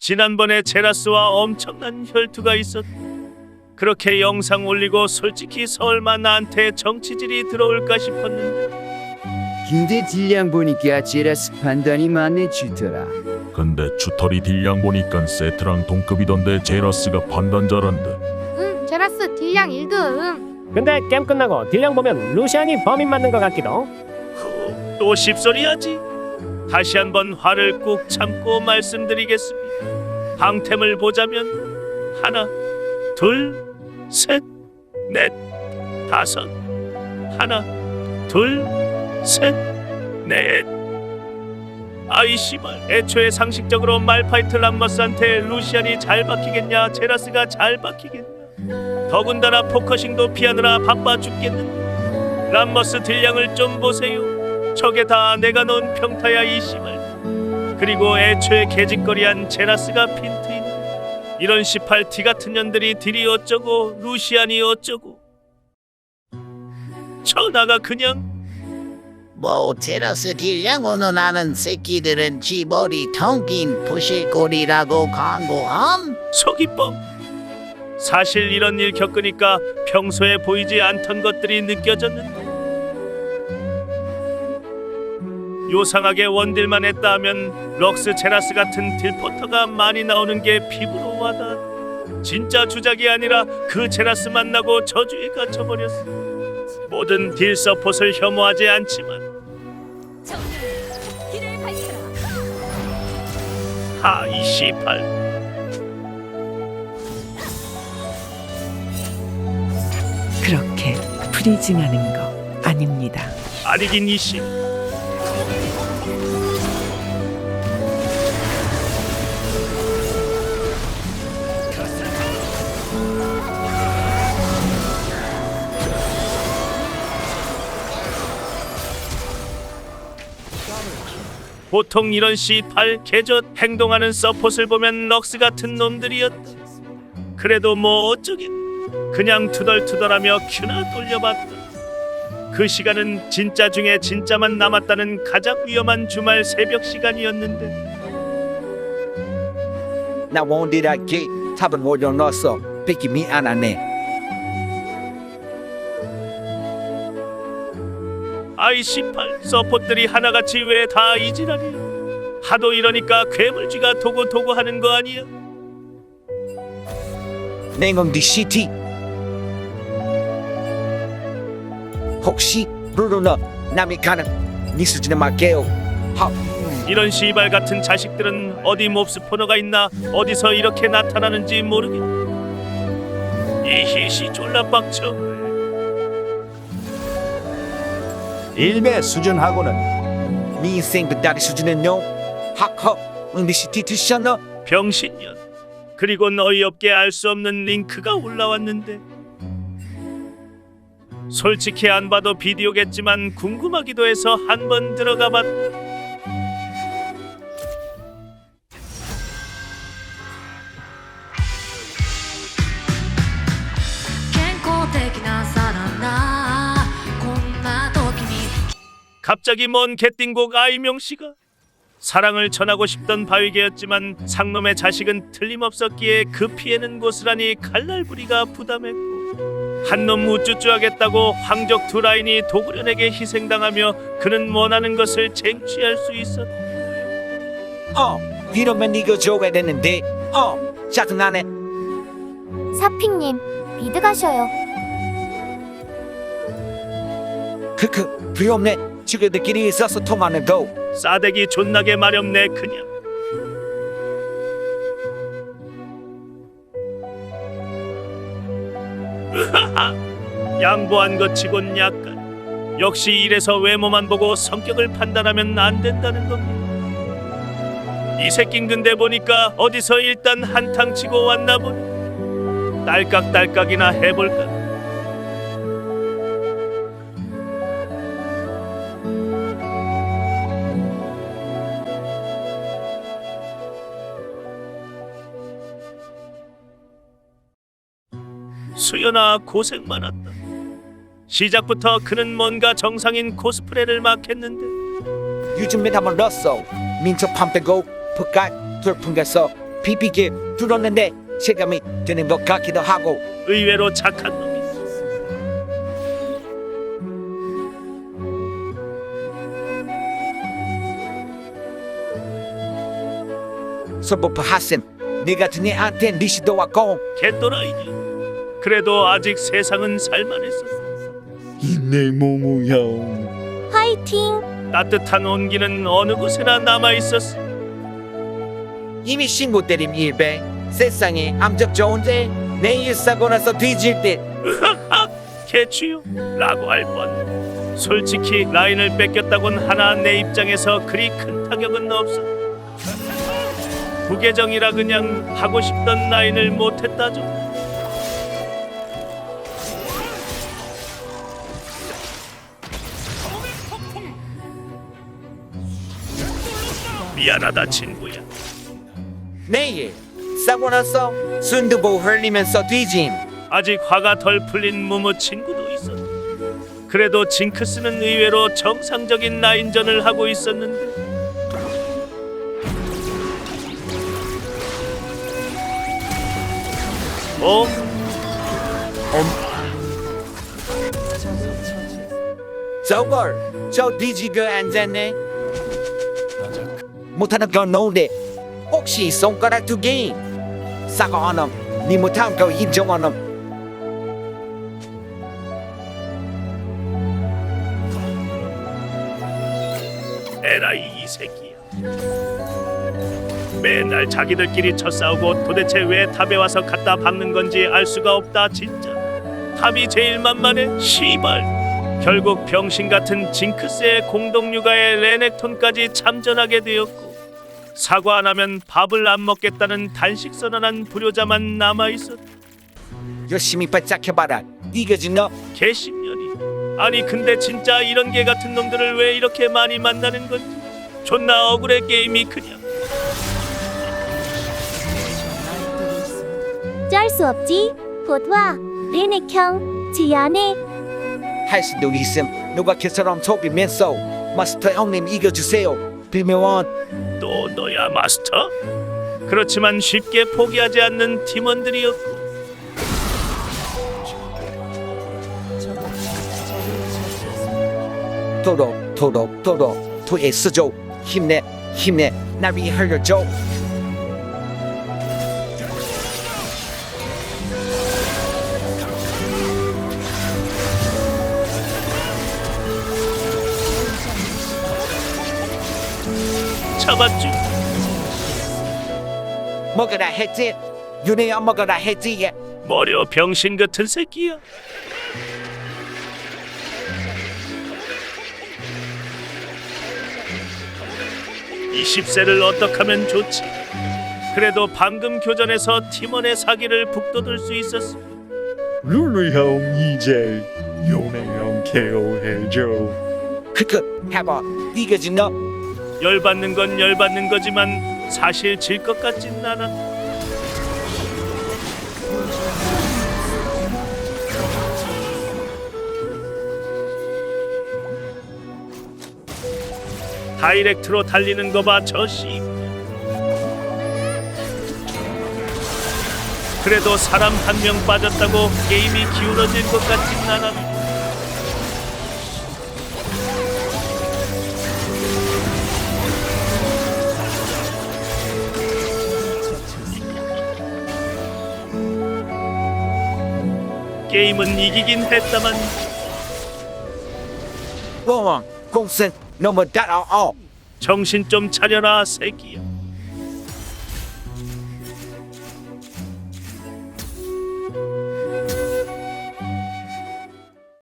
지난번에 제라스와 엄청난 혈투가 있었. 그렇게 영상 올리고 솔직히 설마 나한테 정치질이 들어올까 싶었는데 근데 딜량 보니까 제라스 판단이 맞네 주더라. 근데 주털이 딜량 보니깐 세트랑 동급이던데 제라스가 판단 잘한다. 응, 제라스 딜량 1등. 근데 게임 끝나고 딜량 보면 루시안이 범인 맞는 것 같기도. 후, 또 씹소리 하지. 다시 한번 화를 꾹 참고 말씀드리겠습니다. 방템을 보자면 하나, 둘, 셋, 넷, 다섯. 하나, 둘, 셋, 넷. 아이 씨발 애초에 상식적으로 말파이트 람머스한테 루시안이 잘 박히겠냐 제라스가 잘 박히겠냐 더군다나 포커싱도 피하느라 바빠 죽겠는데 람머스 딜량을 좀 보세요 저게 다 내가 넣은 평타야 이 씨발 그리고 애초에 개짓거리한 제라스가 핀트인데 이런 18T 같은 년들이 딜이 어쩌고 루시안이 어쩌고 전화가 그냥 뭐 테라스 딜량 원하는 새끼들은 지머리 텅긴 부실꼴이라고 광고함? 속이뻥 사실 이런 일 겪으니까 평소에 보이지 않던 것들이 느껴졌는데 요상하게 원딜만 했다 하면 럭스 제라스 같은 딜포터가 많이 나오는 게 피부로 와닿아 진짜 주작이 아니라 그 제라스 만나고 저주에 갇혀버렸어. 모든 딜 서폿을 혐오하지 않지만 하이 씨팔. 그렇게 프리징하는 거 아닙니다. 아니긴 이씨 보통 이런 C8 개젓 행동하는 서폿을 보면 럭스 같은 놈들이었다. 그래도 뭐 어쩌긴 그냥 투덜투덜하며 큐나 돌려봤다. 그 시간은 진짜 중에 진짜만 남았다는 가장 위험한 주말 새벽 시간이었는데. 나 원딜할게 탑은 올려놨어 뺏기 미 안 하네 아이18 서폿들이 하나같이 왜 다 이 지랄이야 하도 이러니까 괴물쥐가 도고도고 하는 거 아니야? 냉엄 DCT 혹시 루루너 남이 가는 네 수준에 맞게요 하. 이런 시발 같은 자식들은 어디 몹스 포너가 있나? 어디서 이렇게 나타나는지 모르겠네 이 희시 졸라 빡쳐. 일배 수준하고는 네 인생 그다리 수준은요? 하하 DCT 드셨나 병신년. 그리고 어이없게 알 수 없는 링크가 올라왔는데 솔직히 안 봐도 비디오겠지만 궁금하기도 해서 한번 들어가 봤다 갑자기 먼 개띵곡 아이명 씨가 사랑을 전하고 싶던 바위개였지만 상놈의 자식은 틀림없었기에 그 피해는 고스란히 칼날부리가 부담했고 한놈 우쭈쭈하겠다고 황적 두 라인이 도구련에게 희생당하며 그는 원하는 것을 쟁취할 수 있었다. 어 이러면 이거 줘야 되는데 어 짜증나네 사핑님, 미드 가셔요. 크크 비없네 친구들끼리 있어서 통하는 거 싸대기 존나게 마렵네 그냥. 양보한 것 치곤 약간 역시 이래서 외모만 보고 성격을 판단하면 안 된다는 겁니다. 이 새낀 근데 보니까 어디서 일단 한탕 치고 왔나 보니 딸깍딸깍이나 해볼까. 수연아 고생 많았다. 시작부터 그는 뭔가 정상인 코스프레를 막 했는데 요즘에 한번 넣었어 민초 판 빼고 풋갈 돌풍 가서 비비게 들었는데 체감이 되는 것 같기도 하고 의외로 착한 놈이 서버프 하셈 네 같은 애한텐 리시도 왔고 개또라이지. 그래도 아직 세상은 살만했어. 내 모모 형. 화이팅! 따뜻한 온기는 어느 곳에나 남아 있었어. 이미 신고 때림 일배 세상에 암적 좋은데 내일 사고 나서 뒤질 때 개추요? 라고 할 뻔. 솔직히 라인을 뺏겼다곤 하나 내 입장에서 그리 큰 타격은 없어. 부계정이라 그냥 하고 싶던 라인을 못했다죠. 미안하다 친구야. 내일 사고 나서 순두부 흘리면서 뒤짐 아직 화가 덜 풀린 무무 친구도 있었. 그래도 징크스는 의외로 정상적인 라인전을 하고 있었는데 어? 저걸 저 뒤지고 앉았네 못하는 건 너인데 혹시 손가락 두개 사고 하놈 니 못한 거 인정하놈 에라이 이 새끼야. 맨날 자기들끼리 쳐싸우고 도대체 왜 탑에 와서 갖다 박는 건지 알 수가 없다 진짜. 탑이 제일 만만해 시발. 결국 병신 같은 징크스의 공동 육아에 레넥톤까지 참전하게 되었고 사과 안 하면 밥을 안 먹겠다는 단식 선언한 불효자만 남아 있었. 열심히 바짝해봐라 이거지 너. 개십년이. 아니 근데 진짜 이런 개 같은 놈들을 왜 이렇게 많이 만나는 건지. 존나 억울해 게임이 그냥. 짤수 없지? 보드와. 레넥형 지안해. 할 수도 있음. 누가 개처럼 속이면서 마스터 형님 이겨주세요. 비밀원 또 너야 마스터? 그렇지만 쉽게 포기하지 않는 팀원들이었고. 도록 도록 도록. 토에스죠 힘내 힘내. 나비 흘려줘 잡았죠 먹어라 했지? 윤혜야 먹어라 했지 머려 병신 같은 새끼야. 이십 세를 어떻게 하면 좋지? 그래도 방금 교전에서 팀원의 사기를 북돋을 수 있었어. 룰루 형 이제 요네 형 케어해줘. 크크 해봐. 이거지 너 열받는 건 열받는 거지만 사실 질 것 같진 않아. 다이렉트로 달리는 거 봐, 저 씨. 그래도 사람 한 명 빠졌다고 게임이 기울어질 것 같진 않아. 게임은 이기긴 했다만 뻥 공승 너무 따라어 정신 좀 차려라 새끼야